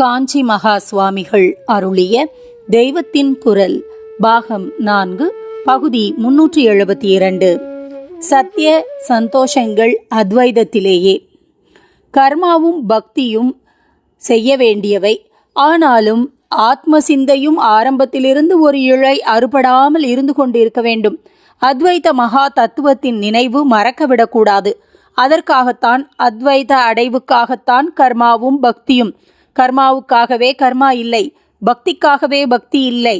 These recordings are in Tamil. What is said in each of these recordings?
காஞ்சி மகா சுவாமிகள் அருளிய தெய்வத்தின் குரல் பாகம் நான்கு பகுதி முன்னூற்றி எழுபத்தி இரண்டு. சத்திய சந்தோஷங்கள் அத்வைதத்திலேயே. கர்மாவும் பக்தியும் செய்ய வேண்டியவை. ஆனாலும் ஆத்ம சிந்தையும் ஆரம்பத்திலிருந்து ஒரு இழை அறுபடாமல் இருந்து கொண்டிருக்க வேண்டும். அத்வைத மகா தத்துவத்தின் நினைவு மறக்கவிடக்கூடாது. அதற்காகத்தான் அத்வைத அடைவுக்காகத்தான் கர்மாவும் பக்தியும் கர்மாவுக்காகவே கர்மா இல்லை பக்திக்காகவே பக்தி இல்லை.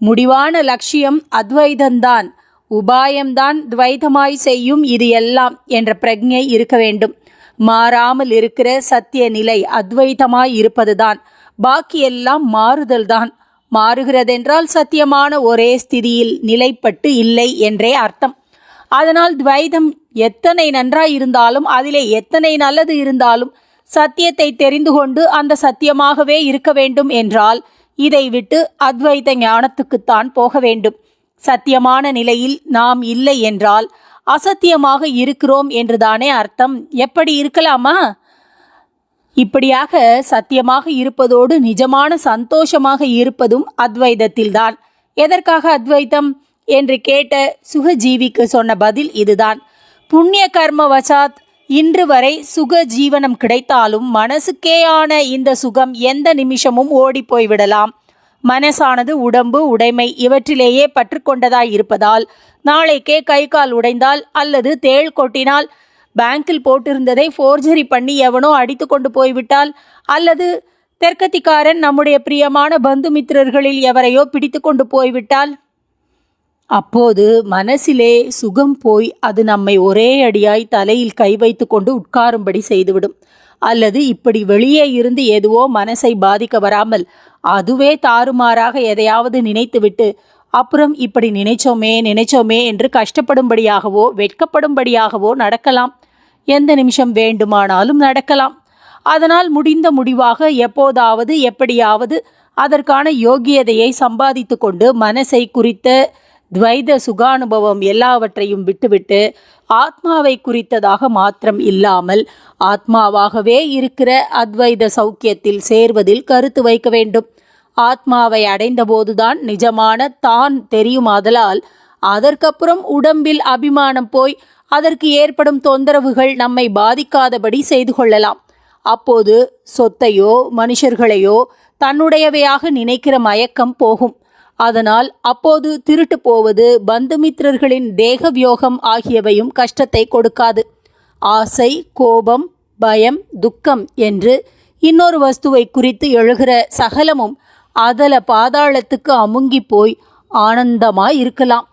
முடிவான லட்சியம் அத்வைதந்தான் உபாயம்தான் துவைதமாய் செய்யும் இது எல்லாம் என்ற பிரஜை இருக்க வேண்டும். மாறாமல் இருக்கிற சத்திய நிலை அத்வைதமாய் இருப்பதுதான். பாக்கியெல்லாம் மாறுதல்தான். மாறுகிறதென்றால் சத்தியமான ஒரே ஸ்திதியில் நிலைப்பட்டு இல்லை என்றே அர்த்தம். அதனால் துவைதம் எத்தனை நன்றாய் இருந்தாலும் அதிலே எத்தனை நல்லது இருந்தாலும் சத்தியத்தை தெரிந்து கொண்டு அந்த சத்தியமாகவே இருக்க வேண்டும் என்றால் இதை விட்டு அத்வைத ஞானத்துக்குத்தான் போக வேண்டும். சத்தியமான நிலையில் நாம் இல்லை என்றால் அசத்தியமாக இருக்கிறோம் என்றுதானே அர்த்தம். எப்படி இருக்கலாமா? இப்படியாக சத்தியமாக இருப்பதோடு நிஜமான சந்தோஷமாக இருப்பதும் அத்வைதத்தில்தான். எதற்காக அத்வைத்தம்? என்று கேட்ட சுகஜீவிக்கு சொன்ன பதில் இதுதான். புண்ணிய கர்ம வசாத் இன்று வரை சுக ஜீவனம் கிடைத்தாலும் மனசுக்கேயான இந்த சுகம் எந்த நிமிஷமும் ஓடிப்போய்விடலாம் மனசானது உடம்பு உடைமை இவற்றிலேயே பற்றுக்கொண்டதாய் இருப்பதால் நாளைக்கே கை கால் உடைந்தால் அல்லது தேள் கொட்டினால் பேங்கில் போட்டிருந்ததை ஃபோர்ஜரி பண்ணி எவனோ அடித்து கொண்டு போய்விட்டால் அல்லது தெற்கத்திக்காரன் நம்முடைய பிரியமான பந்துமித்திரர்களில் எவரையோ பிடித்து கொண்டு போய்விட்டால் அப்போது மனசிலே சுகம் போய் அது நம்மை ஒரே அடியாய் தலையில் கை வைத்து கொண்டு உட்காரும்படி செய்துவிடும். அல்லது இப்படி வெளியே இருந்து எதுவோ மனசை பாதிக்க வராமல் அதுவே தாறுமாறாக எதையாவது நினைத்துவிட்டு அப்புறம் இப்படி நினைச்சோமே நினைச்சோமே என்று கஷ்டப்படும்படியாகவோ வெட்கப்படும்படியாகவோ நடக்கலாம். எந்த நிமிஷம் வேண்டுமானாலும் நடக்கலாம். அதனால் முடிந்த முடிவாக எப்போதாவது எப்படியாவது அதற்கான யோகியதையை சம்பாதித்து கொண்டு மனசை குறித்த துவைத சுகானுபவம் எல்லாவற்றையும் விட்டுவிட்டு ஆத்மாவை குறித்ததாக மாத்திரம் இல்லாமல் ஆத்மாவாகவே இருக்கிற அத்வைத சௌக்கியத்தில் சேர்வதில் கருத்து வைக்க வேண்டும். ஆத்மாவை அடைந்தபோதுதான் நிஜமான தான் தெரியுமாதலால் அதற்கப்புறம் உடம்பில் அபிமானம் போய் அதற்கு ஏற்படும் தொந்தரவுகள் நம்மை பாதிக்காதபடி செய்து கொள்ளலாம். அப்போது சொத்தையோ மனுஷர்களையோ தன்னுடையவையாக நினைக்கிற மயக்கம் போகும். அதனால் அப்போது திருட்டு போவது பந்துமித்திரர்களின் தேக வியோகம் ஆகியவையும் கஷ்டத்தை கொடுக்காது. ஆசை கோபம் பயம் துக்கம் என்று இன்னொரு வஸ்துவை குறித்து எழுகிற சகலமும் அதல பாதாளத்துக்கு அமுங்கி போய் ஆனந்தமாய் இருக்கலாம்.